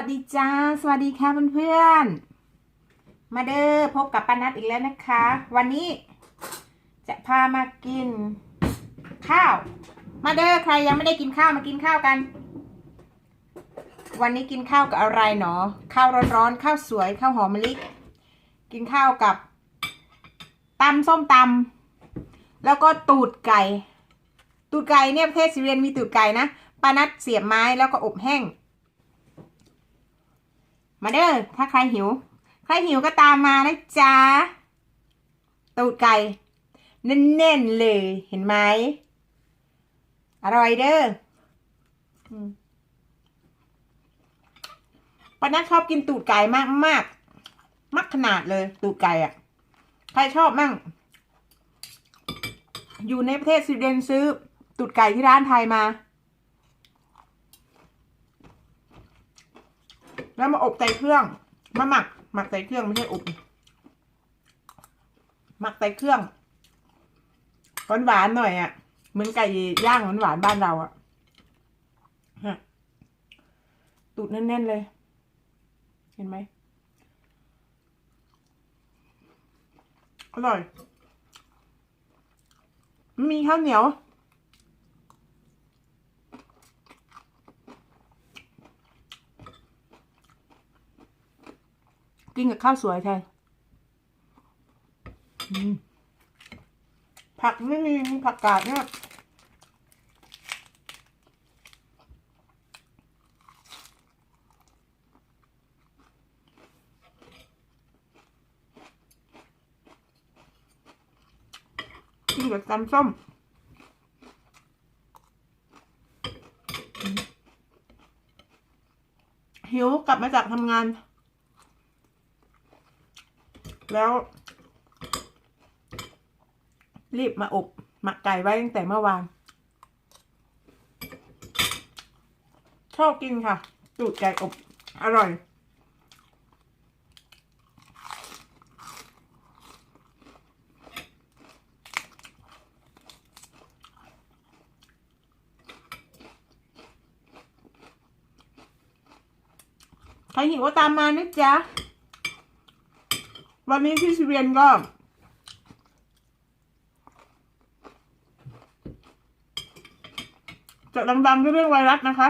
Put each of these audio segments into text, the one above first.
วัสดีจ้า สวัสดีค่ะเพื่อนๆ มาเด้อพบกับปานัดอีกแล้วนะคะ วันนี้จะพามากิน ข้าว มาเด้อใครยังไม่ได้กินข้าวมากินข้าวกัน วันนี้กินข้าวกับอะไรหนอ ข้าวร้อนๆข้าวสวยข้าวหอมมะลิกินข้าวกับตำส้มตำแล้วก็ตูดไก่ ตูดไก่เนี่ยประเทศซีเรียนมีตูดไก่นะปานัดเสียบไม้แล้วก็อบแห้ง มาเด้อถ้าใครหิว ใครหิวก็ตามมานะจ๊ะตูดไก่แน่นๆเลยเห็นไหมอร่อยเด้อปานัดชอบกินตูดไก่มากมากมากขนาดเลย ตูดไก่อะใครชอบมั่ง อยู่ในประเทศสวีเดนซื้อตูดไก่ที่ร้านไทยมา แล้วมาอบใส่เครื่อง มาหมัก หมักใส่เครื่องไม่ใช่อบหมักใส่เครื่องหวานหวานๆหน่อยอะ่ะเหมือนไก่ย่างหวานหวานบ้านเราอะ่ะฮะตูดแน่นๆเลย เห็นไหมอร่อย มีข้าวเหนียว กินกับข้าวสวยแทนอืมผักไม่มีมีผักกาดเนี่ยกินกับตำส้มอืมหิวกลับมาจากทำงาน แล้ว รีบมาอบหมักไก่ไว้ตั้งแต่เมื่อวาน ชอบกินค่ะ ตูดไก่อบ อร่อยใครหิวก็ตามมานะจ๊ะ วันนี้ที่สวีเดนก็ จะดังๆด้วยเรื่องไวรัสนะคะ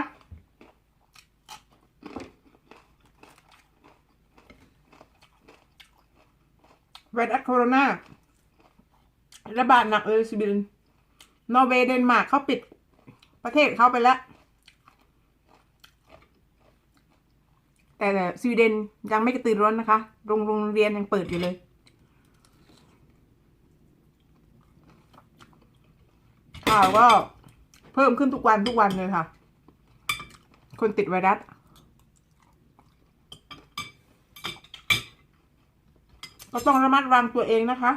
ไวรัสโคโรนาระบาดหนักเลยสวีเดนนอร์เวย์เดนมาร์กเขาปิดประเทศเขาไปแล้ว แต่สวีเดนยังไม่กระตือรือร้นนะคะ โรงโรงเรียนยังเปิดอยู่เลย ข่าวก็เพิ่มขึ้นทุกวันทุกวันเลยค่ะ คนติดไวรัสก็ต้องระมัดระวังตัวเองนะคะ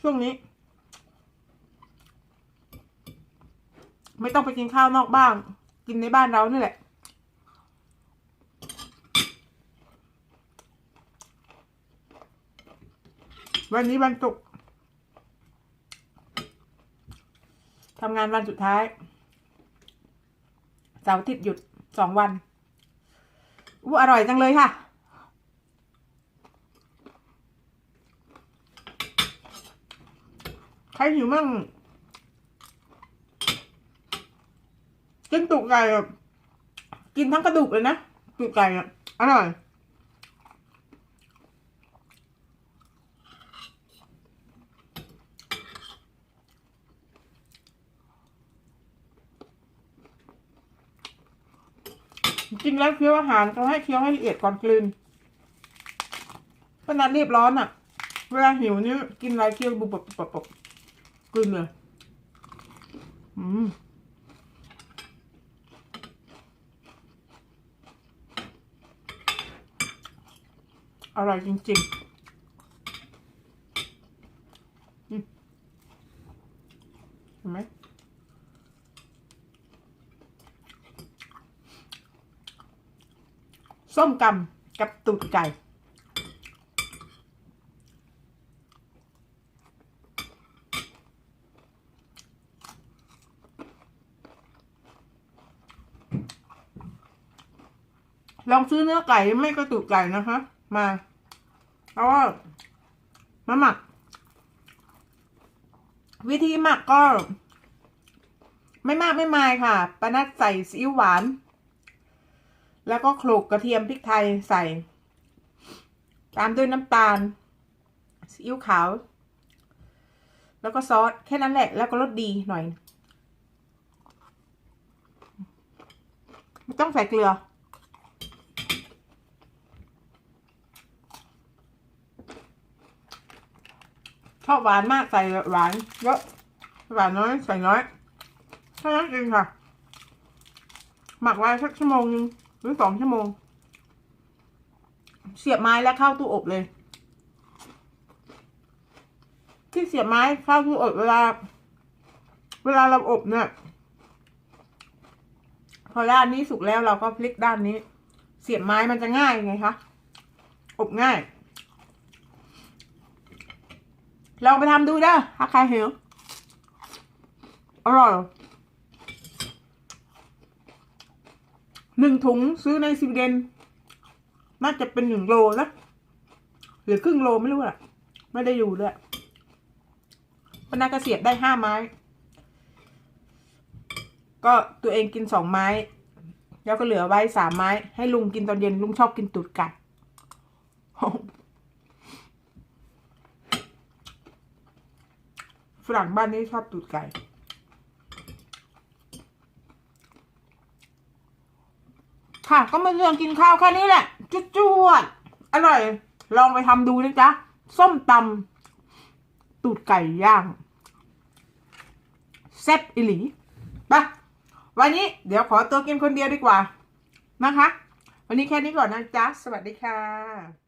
ช่วงนี้ ไม่ต้องไปกินข้าวนอกบ้านกินในบ้านเรานี่แหละ วันนี้วันศุกร์ทำงานวันสุดท้าย เสาร์อาทิตย์หยุดสองวันอู้อร่อยจังเลยค่ะ ใครหิวมั่งกินตุกไก่กินทั้งกระดูกเลยนะตุกไก่อะอร่อย จริงแล้วเคี้ยวอาหารเขาให้เคี้ยวให้ละเอียดก่อนกลืนขนาดรีบร้อนอะ เวลาหิวนี่กินอะไรเคี้ยวบุบบบบบบบกลืนเลยอืมอร่อยจริงๆเห็นไหม ส้มกำกับตูดไก่ลองซื้อเนื้อไก่ไม่กระตุกไก่นะคะ มาแล้วก็มาหมัก วิธีหมักก็ ไม่มากไม่มายค่ะปนัดใส่ซีอิ๊วหวาน แล้วก็โขลกกระเทียมพริกไทยใส่ ตามด้วยน้ำตาลซีอิ๊วขาว แล้วก็ซอสแค่นั้นแหละ แล้วก็รสดีหน่อยไม่ต้องใส่เกลือ ชอบหวานมากใส่หวานเยอะหวานน้อยใส่น้อยเท่นั้นเองค่ะ หมักไว้สักชั่วโมงนึง หรือสองชั่วโมง เสียบไม้แล้วเข้าตู้อบเลย ที่เสียบไม้เข้าตู้อบเวลา เวลาเราอบเนี่ย พอด้านนี้สุกแล้วเราก็พลิกด้านนี้ เสียบไม้มันจะง่ายไงคะอบง่ายลองไปทำดูเด้อถ้าใครหิวอร่อย หนึ่งถุงซื้อในซีเดนน่าจะเป็นหนึ่งโลนะหรือครึ่งโลไม่รู้อะไม่ได้อยู่ด้วยปนาก็เสียบได้ห้าไม้ ก็ตัวเองกินสองไม้ แล้วก็เหลือไว้สามไม้ ให้ลุงกินตอนเย็นลุงชอบกินตูดไก่ฝรั่งบ้านนี้ชอบตูดไก่ ค่ะ ก็มาเรื่องกินข้าวแค่นี้แหละจุดจวดๆอร่อย ลองไปทำดูนะจ๊ะ ส้มตำตูดไก่ย่างแซ่บอิหลีไปวันนี้เดี๋ยวขอตัวกินคนเดียวดีกว่านะคะ วันนี้แค่นี้ก่อนนะจ๊ะ สวัสดีค่ะ